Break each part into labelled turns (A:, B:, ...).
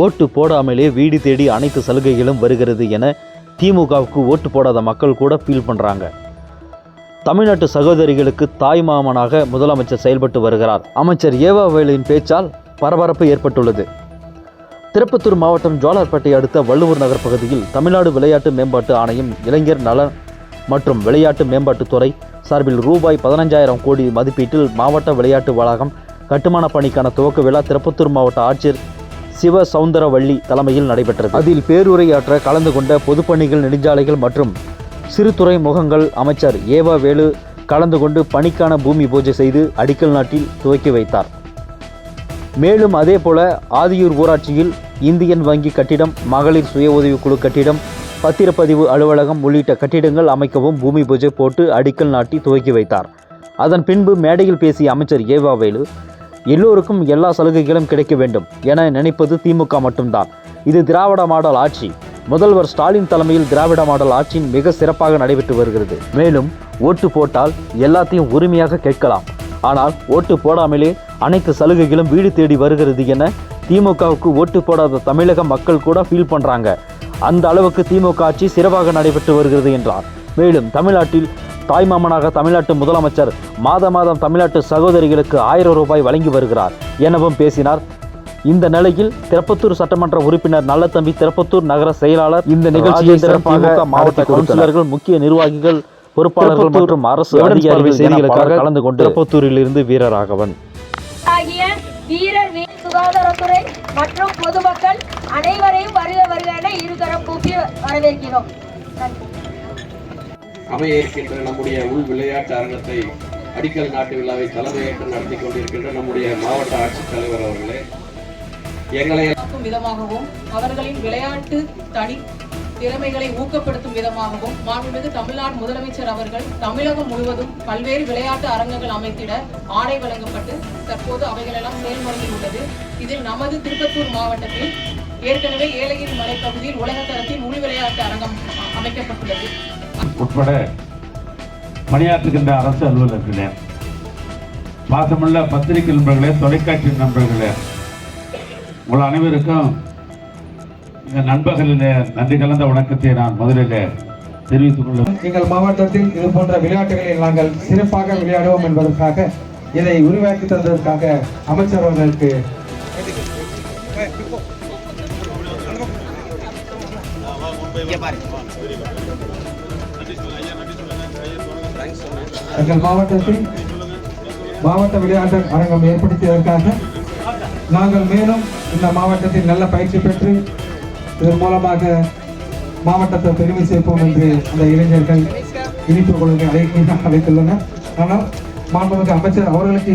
A: ஓட்டு போடாமலே வீடு தேடி அனைத்து சலுகைகளும் வருகிறது என திமுகவுக்கு ஓட்டு போடாத மக்கள் கூட ஃபீல் பண்ணுறாங்க தமிழ்நாட்டு சகோதரிகளுக்கு தாய் மாமனாக முதலமைச்சர் செயல்பட்டு வருகிறார். அமைச்சர் ஏவா வேலுவின் பேச்சால் பரபரப்பு ஏற்பட்டுள்ளது. திருப்பத்தூர் மாவட்டம் ஜோலார்பேட்டை அடுத்த வள்ளுவர் நகர் பகுதியில் தமிழ்நாடு விளையாட்டு மேம்பாட்டு ஆணையம் இளைஞர் நலன் மற்றும் விளையாட்டு மேம்பாட்டுத்துறை சார்பில் ரூபாய் பதினஞ்சாயிரம் கோடி மதிப்பீட்டில் மாவட்ட விளையாட்டு வளாகம் கட்டுமான பணிக்கான துவக்க விழா திருப்பத்தூர் மாவட்ட ஆட்சியர் சிவ சவுந்தரவள்ளி தலைமையில் நடைபெற்றது. அதில் பேருரையாற்ற கலந்து கொண்ட பொதுப்பணிகள் நெடுஞ்சாலைகள் மற்றும் சிறுதுறை முகங்கள் அமைச்சர் ஏவா வேலு கலந்து கொண்டு பணிக்கான பூமி பூஜை செய்து அடிக்கல் நாட்டில் துவக்கி வைத்தார். மேலும் அதேபோல ஆதியூர் ஊராட்சியில் இந்தியன் வங்கி கட்டிடம் மகளிர் சுய உதவிக்குழு கட்டிடம் பத்திரப்பதிவு அலுவலகம் உள்ளிட்ட கட்டிடங்கள் அமைக்கவும் பூமி பூஜை போட்டு அடிக்கல் நாட்டி துவக்கி வைத்தார். அதன் பின்பு மேடையில் பேசிய அமைச்சர் ஏவாவேலு எல்லோருக்கும் எல்லா சலுகைகளும் கிடைக்க வேண்டும் என நினைப்பது திமுக மட்டும்தான். இது திராவிட மாடல் ஆட்சி. முதல்வர் ஸ்டாலின் தலைமையில் திராவிட மாடல் ஆட்சியின் மிக சிறப்பாக நடைபெற்று வருகிறது. மேலும் ஓட்டு போட்டால் எல்லாத்தையும் உரிமையாக கேட்கலாம். ஆனால் ஓட்டு போடாமலே அனைத்து சலுகைகளும் வீடு தேடி வருகிறது என திமுகவுக்கு ஓட்டு போடாத தமிழக மக்கள் கூட ஃபீல் பண்ணுறாங்க அந்த அளவுக்கு திமுக ஆட்சி சிறப்பாக நடைபெற்று வருகிறது என்றார். மேலும் தமிழ்நாட்டில் தாய்மாமனாக தமிழ்நாட்டு முதலமைச்சர் மாத மாதம் தமிழ்நாட்டு சகோதரிகளுக்கு ஆயிரம் ரூபாய் வழங்கி வருகிறார் எனவும் பேசினார். இந்த நிலையில் திருப்பத்தூர் சட்டமன்ற உறுப்பினர் நல்லதம்பி திருப்பத்தூர் நகர செயலாளர் இந்த நிகழ்ச்சியை சிறப்பாக மாவட்ட கவுன்சிலர்கள் முக்கிய நிர்வாகிகள் பொறுப்பாளர்கள் மற்றும் அரசு அதிகாரிகள் செய்திகளுக்காக கலந்து கொண்டு திருப்பத்தூரில் இருந்து வீரராகவன்.
B: ஆகிய வீரர் வீர சுகாதாரத்துறை மற்றும் பொதுமக்கள் அனைவரையும் வருக வருக என இருகரம் கூப்பி வரவேற்கிறோம்.
C: அமைய இருக்கின்ற நம்முடைய உள் விளையாட்டு அரங்கத்தை அடிக்கல் நாட்டு விழாவை தலைமையேற்று நடத்தி கொண்டிருக்கின்ற நம்முடைய மாவட்ட ஆட்சித்தலைவர் அவர்களே எங்களை
D: விதமாகவும் அவர்களின் விளையாட்டு தனி திறமைகளை ஊக்கப்படுத்தும் விதமாகவும் மாண்புமிகு தமிழ்நாடு முதலமைச்சர் அவர்கள் தமிழகம் முழுவதும் பல்வேறு விளையாட்டு அரங்கங்கள் அமைத்திட ஆணை வழங்கப்பட்டு தற்போது அவைகளெல்லாம் செயல்முறையில் உள்ளது. இதில் நமது திருப்பத்தூர் மாவட்டத்தில் ஏற்கனவே ஏலகிரி மலைப்பகுதியில் உலக உலகத்தரத்தில் உள் விளையாட்டு அரங்கம் அமைக்கப்பட்டுள்ளது.
E: உட்பட பணியாற்றுகின்ற அரசு அலுவலர்களே பாசமுள்ள பத்திரிகை நண்பர்களே தொலைக்காட்சி நண்பர்களே உங்கள் அனைவருக்கும் இந்த நண்பகலிலே நன்றி கலந்த வணக்கத்தை நான் முதலில் தெரிவித்துக் கொள்ள
F: எங்கள் மாவட்டத்தில் இது போன்ற விளையாட்டுகளில் நாங்கள் சிறப்பாக விளையாடுவோம் என்பதற்காக இதை உருவாக்கி தந்ததற்காக அமைச்சர் அவர்களுக்கு எங்கள் மாவட்டத்தில் மாவட்ட விளையாட்டு அரங்கம் ஏற்படுத்தியதற்காக நாங்கள் மேலும் இந்த மாவட்டத்தில் நல்ல பயிற்சி பெற்று இதன் மூலமாக மாவட்டத்தை பெருமை சேர்ப்போம் என்று அந்த இளைஞர்கள் இனிப்பு கொள்கை அழைத்துள்ளனர். ஆனால் மாண்புமிகு அமைச்சர் அவர்களுக்கு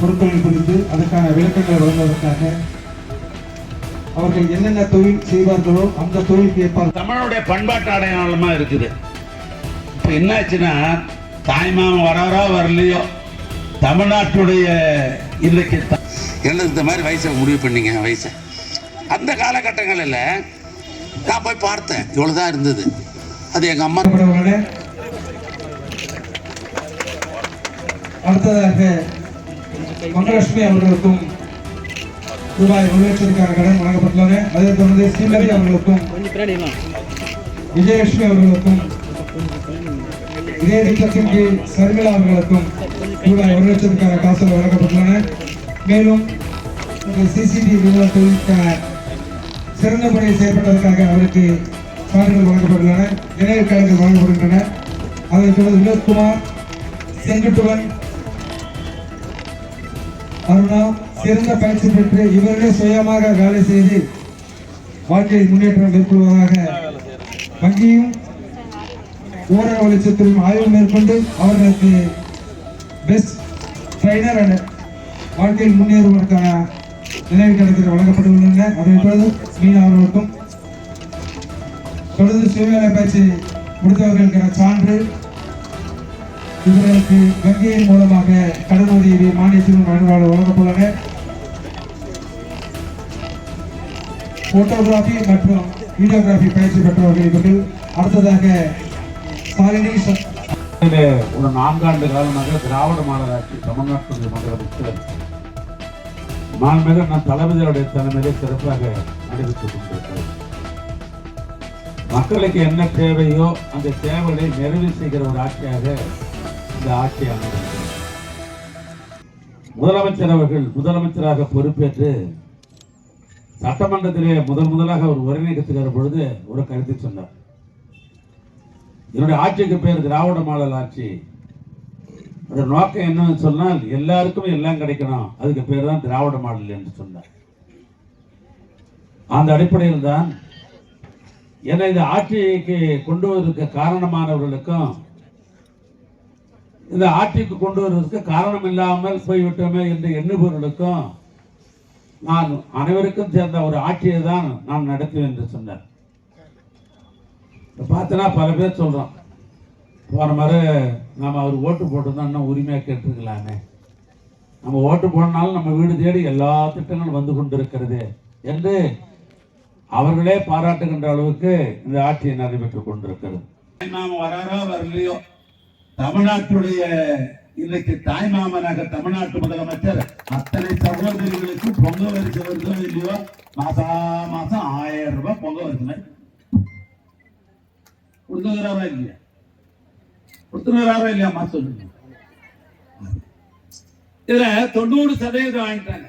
F: பொருட்கள் குறித்து அதற்கான விளக்கங்களை வழங்குவதற்காக அவர்கள் என்னென்ன தொழில் செய்வார்களோ அந்த தொழிலுக்கு ஏற்பாடு
E: தமிழுடைய பண்பாட்டு அடையாளமா இருக்குது. இப்போ என்னாச்சுன்னா தாய்மாமன் வராரோ வரலையோ? தமிழ்நாட்டுடைய இன்றைக்கு
G: எனக்கு இந்த மாதிரி வயசை முடிவு பண்ணீங்க வயசை? அந்த காலகட்டங்களில் நான் போய் பார்த்தேன். இவ்வளோ தான் இருந்தது. அது எங்கள் அம்மா
F: அவர்களே அடுத்ததாக மகாலட்சுமி அவர்களுக்கும் ரூபாய் ஒரு கடன் வழங்கப்பட்டுள்ளன அதைத் தொடர்ந்து ஸ்ரீமதி அவர்களுக்கும் விஜயலட்சுமி அவர்களுக்கும் இதே திட்டத்தின் கீழ் சர்மிளா அவர்களுக்கும் ரூபாய் ஒரு லட்சத்துக்கான காசுகள் வழங்கப்பட்டுள்ளன. மேலும் சிசிடிவி நிறுவன சிறந்த முறையில் செயல்பட்டதற்காக அவருக்கு சான்றிதழ் வழங்கப்பட்டுள்ளன. நினைவு கடன்கள் வழங்கப்படுகின்றன. அதைத் தொடர்ந்து வினோத்குமார் செங்குட்டுவன் அருணா சிறந்த பயிற்சி பெற்று இவர்களே சுயமாக வேலை செய்து வாழ்க்கையில் முன்னேற்றம் மேற்கொள்வதாக வங்கியும் ஊரக வளர்ச்சித்துறையும் ஆய்வு மேற்கொண்டு அவர்களுக்கு பெஸ்ட் ட்ரைனர் அண்ட் வாழ்க்கையில் முன்னேறுவதற்கான நினைவு கணக்கில் வழங்கப்பட்டுள்ளன. அதை தொடர்ந்து மீனா அவர்களுக்கும் தொடர்ந்து சுயவேலை பயிற்சி முடித்தவர்களுக்கான சான்று இவர்களுக்கு கங்கையின் மூலமாக கடன் உதவி மானியத்திலும் வழங்க- வழங்கப்பட்டுள்ளன. போட்டோகிராஃபி மற்றும் வீடியோகிராஃபி பயிற்சி பெற்றவர்கள் இவர்கள். அடுத்ததாக சாலினி
E: ஒரு நான்காண்டு காலமாக திராவிட மாடல் ஆட்சி தமிழ்நாட்டுடைய முதலமைச்சர் மாண்புமிகு நம் தளபதியுடைய தலைமையிலே சிறப்பாக நடைபெற்றுக் கொண்டிருக்கிறேன் மக்களுக்கு என்ன தேவையோ அந்த தேவைகளை நிறைவு செய்கிற ஒரு ஆட்சியாக இந்த ஆட்சி முதலமைச்சர் அவர்கள் முதலமைச்சராக பொறுப்பேற்று சட்டமன்றத்திலே முதல் முதலாக அவர் உரைநீக்கத்துக்கிற பொழுது ஒரு கருத்தை சொன்னார். என்னுடைய ஆட்சிக்கு பேர் திராவிட மாடல் ஆட்சி. அதோட நோக்கம் என்னன்னு சொன்னால் எல்லாருக்கும் எல்லாம் கிடைக்கணும். அதுக்கு பேர் தான் திராவிட மாடல் என்று சொன்னார். அந்த அடிப்படையில் தான் என்னை இந்த ஆட்சிக்கு கொண்டு வருவதற்கு காரணமானவர்களுக்கும் இந்த ஆட்சிக்கு கொண்டு வருவதற்கு காரணம் இல்லாமல் போய்விட்டோமே என்று எண்ணுபவர்களுக்கும் நான் அனைவருக்கும் சேர்ந்த ஒரு ஆட்சியை தான் நான் நடத்துவேன் என்று சொன்னார். பார்த்தோன்னா பார்த்தனா பல பேர் சொல்கிறோம் போன மாதிரி நம்ம அவர் ஓட்டு போட்டிருந்தோம் இன்னும் உரிமையாக கேட்டிருக்கலாமே. நம்ம ஓட்டு போனாலும் நம்ம வீடு தேடி எல்லா திட்டங்களும் வந்து கொண்டிருக்கிறது என்று அவர்களே பாராட்டுகின்ற அளவுக்கு இந்த ஆட்சியை நடைபெற்றுக் கொண்டிருக்கிறது. நாம் வராரோ வரலையோ? தமிழ்நாட்டுடைய இன்னைக்கு தாய்மாமனாக தமிழ்நாட்டு முதலமைச்சர் அத்தனை சகோதரிகளுக்கும் பொங்க வரிசை வருதோ இல்லையோ? மாசா மாசம் ஆயிரம் ரூபாய் பொங்க வரிசை கொடுத்துக்கிறாரா இல்லையா? கொடுத்துக்கிறாரா இல்லையா மாசம் இதுல தொண்ணூறு சதவீதம் வாங்கிட்டாங்க.